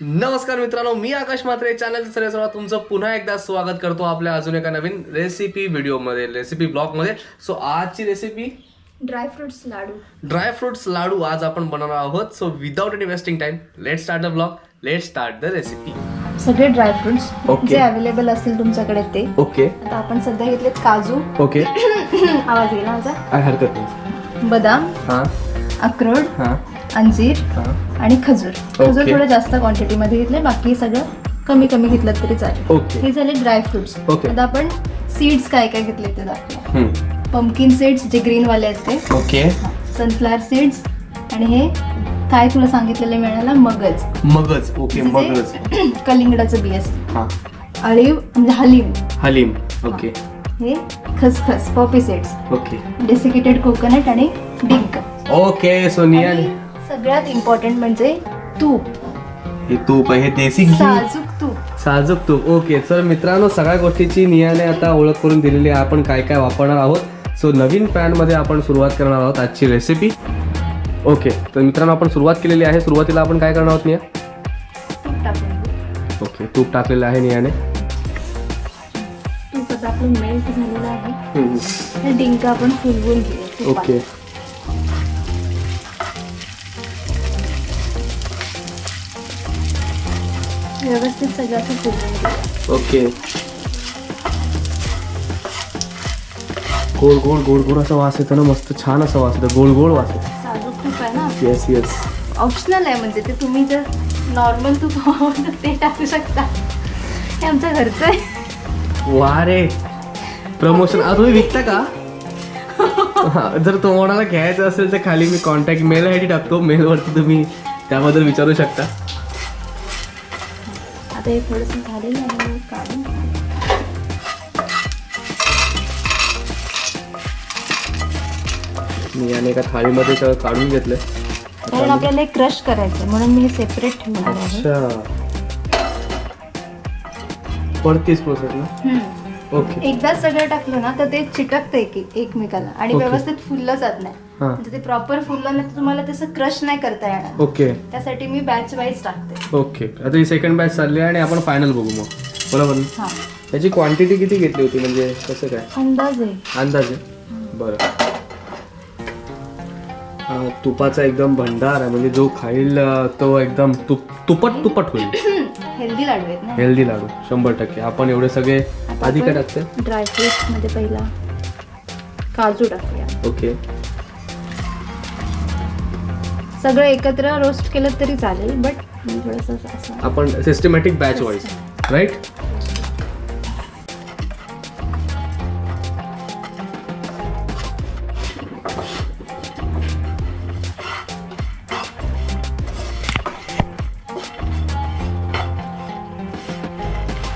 नमस्कार मित्रांनो मी आकाश मात्रे चॅनल सर्व तुमचं पुन्हा एकदा स्वागत करतो आपल्या अजून एका नवीन रेसिपी व्हिडिओमध्ये रेसिपी ब्लॉगमध्ये सो आजची recipe dry fruits laddu. Dry fruits laddu आज आपण बनवणार आहोत. So without any wasting time let start the blog let start the recipe सगळे ड्रायफ्रुट्स Okay. जे अवेलेबल असतील तुमच्याकडे ते. ओके आता आपण सध्या घेतलेत काजू. ओके आवाज येईल माझा? काय हरकत नाही. बदाम. हां. अक्रोड. हां. अंजीर आणि खजूर. खजूर. थोडं जास्त क्वांटिटीमध्ये घेतले बाकी सगळं कमी कमी घेतलं तरी चालेल. हे झाले ड्रायफ्रुट्स. आता आपण सीड्स काय काय घेतले ते दाखवूया हम्म. पंपकिन सीड्स जे ग्रीन वाले आहेत ते. ओके. सनफ्लावर सीड्स आणि हे काय तुला सांगितलेलं मिळालं मगज. मगज. ओके मगज. कलिंगडाचं बी असतं. अळीव म्हणजे हलीम. हलीम. ओके. हे खसखस poppy seeds okay. Desiccated coconut आणि डिंक. ओके सो निया आणि सगळ्यात इम्पॉर्टंट म्हणजे तूप. हे तूप आहे देसी घी. साजूक तूप. साजूक तूप. ओके तर मित्रांनो सगळ्या गोष्टीची नियाने आता ओळख करून दिलेली आहे. आपण काय काय वापरणार आहोत? सो नवीन पॅनमध्ये आपण सुरुवात करणार आहोत आजची रेसिपी ओके तर मित्रांनो आपण सुरुवात केलेली आहे. सुरुवातीला आपण काय करणार आहोत निया? तूप टाकून. घेऊ. ओके तूप टाकलेलं आहे नियाने. तूप आता आपलं मेल्ट झालेलं आहे. हे डिंक आपण फुलवून घेऊ तुपात. ओके व्यवस्थित सगळं असं घेऊ ओके. गोड गोड गोड गोड असा वास येतो ना मस्त छान असा वास येतो. गोड गोड वास येतो. साजूक तूप आहे ना? येस येस ऑप्शनल आहे म्हणजे ते तुम्ही जर नॉर्मल तूप हवं तर ते टाकू शकता. हे आमच्या घरचं आहे. वा रे. प्रमोशन आ तुम्ही विकता का? हा जर तुम्हाला घ्यायचं असेल तर खाली मी कॉन्टॅक्ट मेल आय डी टाकतो. मेलवरती तुम्ही त्याबद्दल विचारू शकता. आता हे थोडंसं झालेलं आहे काढून मी याने एका थाळीमध्ये सगळं काढून घेतलंय. कारण आपल्याला हे क्रश करायचं म्हणून मी हे सेपरेट ठेवणार आहे. प्रोसेस ना. ओके. एकदा सगळं टाकलं ना तर ते चिटकतं एक एकमेकाला. आणि. व्यवस्थित फुललं जात नाही. हां. म्हणजे ते प्रॉपर फुललं नाही तर तुम्हाला तसं क्रश नाही करता येणार. ओके. त्यासाठी मी बॅच वाईज टाकते. ओके. आता ही सेकंड बॅच चालली आहे आणि आपण फायनल बघू मग. बरोबर? ना? हा. त्याची क्वांटिटी किती घेतली होती? म्हणजे कसं काय? अंदाज. अंदाजे? बरं. हा, तुपाचा एकदम भंडार आहे. म्हणजे जो खाईल अं, तो एकदम तुप तुपट तुपट होईल. हेल्दी लाडू आहेत ना? हेल्दी लाडू. शंभर टक्के. आपण एवढे सगळे आधी काय टाकते ड्रायफ्रुट्समध्ये पहिला काजू टाकूया. ओके. सगळं एकत्र रोस्ट केलं तरी चालेल बट थोडस असं आपण सिस्टमॅटिक बॅच वाईज राईट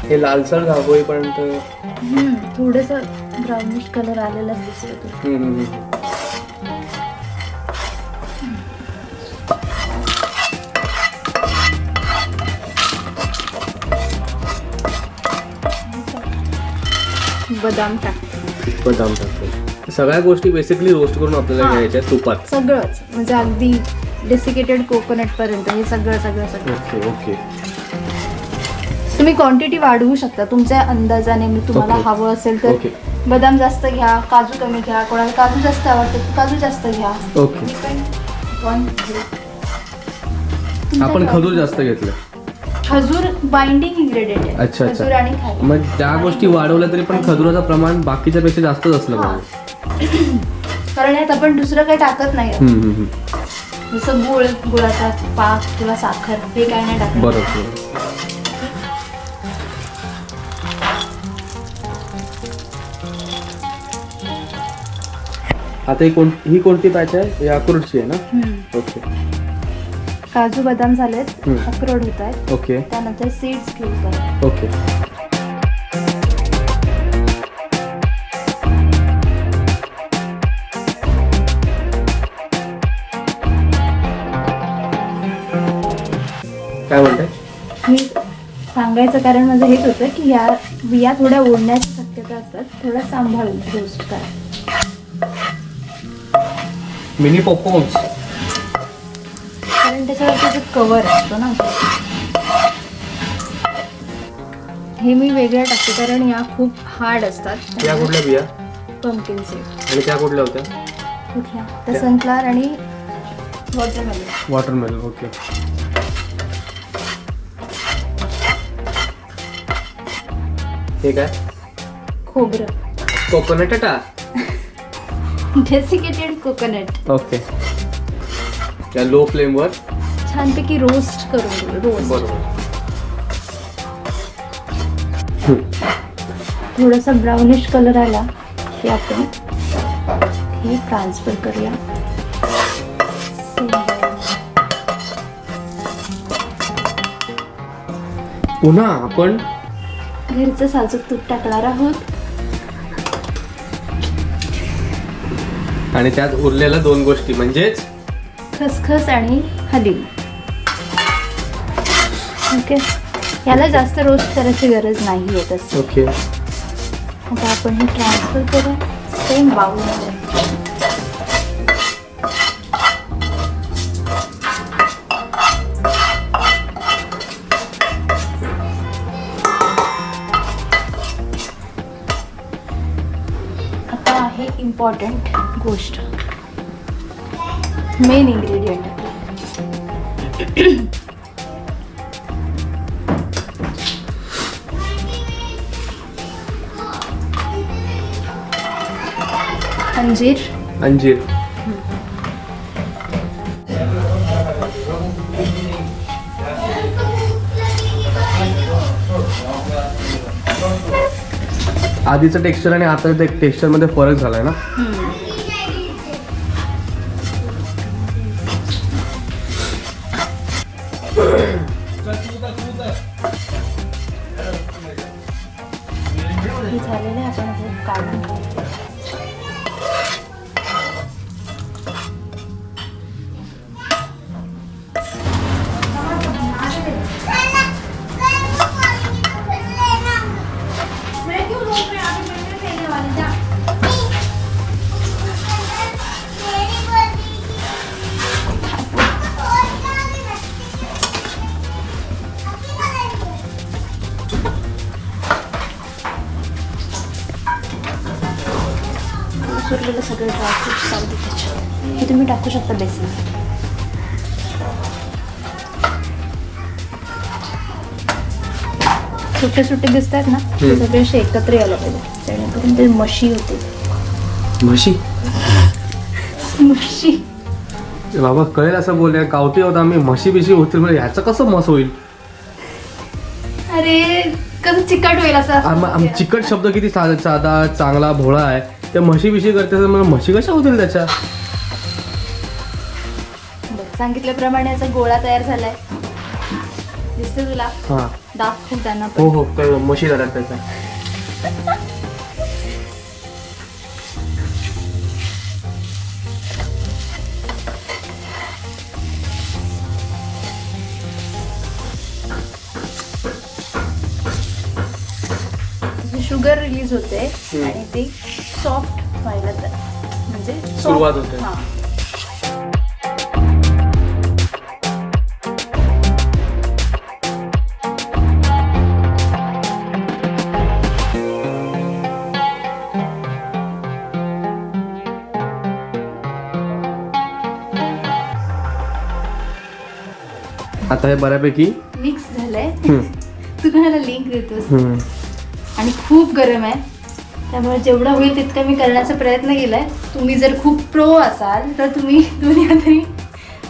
हे लालसर होईपर्यंत थोडस ब्राउनिश कलर आलेला दिसतो तो हम्म, हम्म, हम्म. बदाम टाक. बदाम टाकतो सगळ्या गोष्टी बेसिकली रोस्ट करून आपल्याला. घ्यायच्या तुपात. सगळंच. म्हणजे अगदी डेसिकेटेड कोकोनट पर्यंत. हे सगळं सगळं सगळं. Okay okay. तुम्ही क्वांटिटी वाढवू शकता. तुमच्या अंदाजाने मी तुम्हाला Okay. हवं असेल तर ओके बदाम जास्त घ्या काजू कमी घ्या. कोणाला काजू जास्त आवडते तर काजू जास्त घ्या. ओके One, आपण खजूर जास्त घेतलं. खजूर बाइंडिंग इन्ग्रेडियंट आहे. अच्छा, अच्छा. खजूर आणि खारी मग त्या गोष्टी वाढवल्या तरी पण खजुराचं प्रमाण बाकीच्या पेक्षा जास्तच असलं हा. पाहिजे. कारण यात आपण दुसरं काही टाकत नाही. हम्म, हम्म, हम्म. जसं गुळ गुळाचा पाक किंवा साखर हे काय नाही टाकत. बरोबर. आता ही कोण ही कोणती पॅच आहे? ही अक्रोडची आहे ना? हम्म. ओके. काजू बदाम झालेत हम्म. अक्रोड होत आहेत. ओके. त्यानंतर सीड्स घेऊ करा ओके. काय म्हणताय? मी सांगायचं कारण माझं हेच होतं की या बिया थोड्या ओढण्याची शक्यता असतात. थोडं सांभाळून रोस्ट करा. मिनी पॉपकॉर्न्स कारण त्याच्यावरती जो कवर असतो ना हे मी वेगळ्या टाकते कारण या खूप हार्ड असतात. या कुठल्या बिया? पंकिन सीड आणि त्या कुठल्या होत्या? कुठल्या? त्या- सनफ्लावर आणि वॉटरमेलन वॉटरमेलन ओके हे काय? खोबरं. कोकोनट टाटा डेसिकेटेड कोकोनट ओके त्या लो फ्लेमवर छानपैकी रोस्ट करून घेऊ रोस्ट थोडासा ब्राउनिश कलर आला की आपण हे ट्रान्सफर करूया. पुन्हा आपण घरचं साजूक तूप टाकणार आहोत. आणि त्यात उरलेल्या दोन गोष्टी म्हणजेच खसखस आणि हलीम ओके? याला जास्त रोस्ट करायची गरज नाही आहे तसं. ओके. आता आपण हे ट्रान्सफर करू. सेम बाउलमध्ये आता आहे इम्पॉर्टंट गोष्ट. मेन इन्ग्रेडियंट अंजीर. अंजीर. आधीचं टेक्स्चर आणि आता टेक्स्चरमध्ये फरक झालाय ना? टाकू शकता बेसन छोटे छोटे दिसतात ना ते हम्म. सगळे असे एकत्र यायला पाहिजे जेणेकरून ते मशी होते म्हशी मशी बाबा कळेल असं बोलले गावठी होता आम्ही म्हशी बिशी होतील म्हणजे ह्याचं कसं मस होईल? अरे कसं चिकट होईल असं? आम चिकट शब्द किती साधा साधा चांगला भोळा आहे. त्या म्हशी बिशी करते तर मला म्हशी कशा होतील त्याच्या? सांगितल्याप्रमाणे याचा गोळा तयार झालाय दिसते तुला हा दाखवू त्यांना हो पण हो कळलं म्हशी झाल्यात त्याच्या शुगर रिलीज होते. आणि ते सॉफ्ट व्हायला तर म्हणजे soft- सुरुवात होते. हा. आता हे बऱ्यापैकी मिक्स झालंय. तू कोणाला लिंक देतोस? हम्म. आणि खूप गरम आहे. त्यामुळे जेवढं होईल तितकं मी करण्याचा प्रयत्न केलाय. तुम्ही जर खूप प्रो असाल तर तुम्ही दुनिया तरी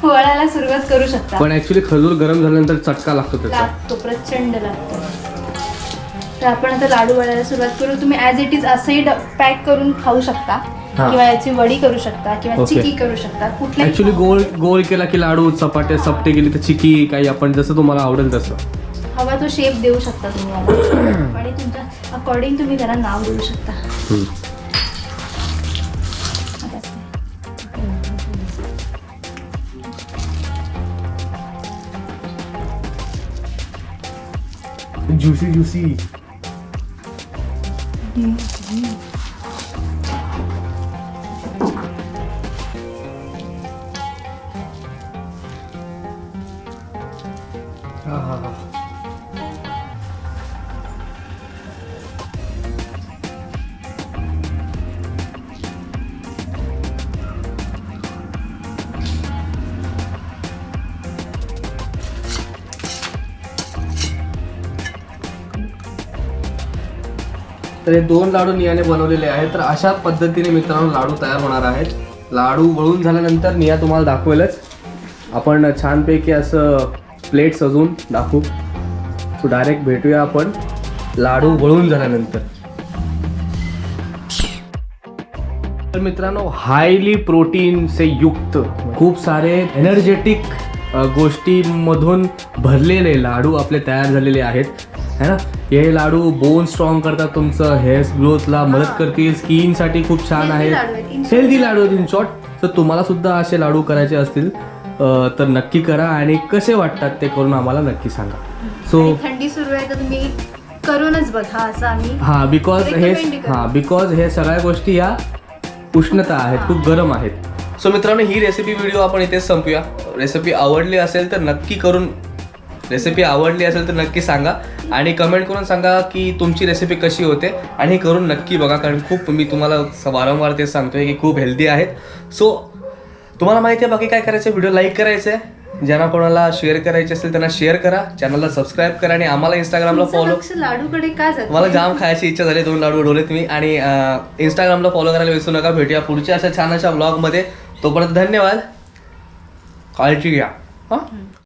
वळायला सुरुवात करू शकता. पण ऍक्च्युली खजूर गरम झाल्यानंतर चटका लागतो लागतो प्रचंड लागतो. तर आपण आता लाडू वळायला सुरुवात करू. तुम्ही ॲज इट इज असंही पॅक करून खाऊ शकता. हा. किंवा याची वडी करू शकता किंवा Okay. चिकी करू शकता कुठल्याही ऍक्च्युली गोल गोल केला की लाडू चपाटे सपटे केली तर चिकी काही आपण जसं तुम्हाला आवडेल तसं हवा तो शेप देऊ शकता तुम्ही याला आणि तुमच्या अकॉर्डिंग तुम्ही त्याला नाव देऊ शकता हम्म. ज्युसी तर हे दोन लाडू नियाने बनवलेले आहेत. तर अशा पद्धतीने मित्रांनो लाडू तयार होणार आहेत. लाडू वळून झाल्यानंतर निया तुम्हाला दाखवेलच. आपण छानपैकी असं प्लेट सजवून दाखवू. सो डायरेक्ट भेटूया आपण. लाडू वळून झाल्यानंतर. तर मित्रांनो हायली प्रोटीन से युक्त खूप सारे एनर्जेटिक गोष्टींमधून भरलेले लाडू आपले तयार झालेले आहेत. है ना? हे लाडू बोन स्ट्रॉंग करतात तुमचं हेअर ग्रोथला मदत करतील स्किनसाठी खूप छान short. हेल्दी लाडू आहेत इन शॉर्ट तर तुम्हाला सुद्धा असे लाडू करायचे असतील तर नक्की करा आणि कसे वाटतात ते करून आम्हाला नक्की सांगा. सो थंडी सुरू आहे तर तुम्ही करूनच बघा असं आम्ही हा बिकॉज हे. हा बिकॉज हे सगळ्या गोष्टी या उष्णता आहेत खूप गरम आहेत. सो मित्रांनो ही रेसिपी व्हिडिओ आपण इथेच संपूया. रेसिपी आवडली असेल तर नक्की करून रेसिपी आवडली असेल तर नक्की सांगा. आणि कमेंट करून सांगा की तुमची रेसिपी कशी होते. आणि हे करून नक्की बघा कारण खूप मी तुम्हाला वारंवार तेच सांगतोय की खूप हेल्दी आहेत. सो तुम्हाला माहिती आहे बाकी काय करायचं व्हिडिओ लाईक करायचं आहे ज्यांना कोणाला शेअर करायचे असेल त्यांना शेअर करा. चॅनलला सबस्क्राईब करा आणि आम्हाला इंस्टाग्रामला फॉलो लाडूकडे का जात मला जाम खायची इच्छा झाली दोन लाडू उडवलेत मी. आणि इंस्टाग्रामला फॉलो करायला विसरू नका. भेटूया पुढच्या अशा छान अशा ब्लॉगमध्ये तोपर्यंत धन्यवाद. काळजी घ्या. हां?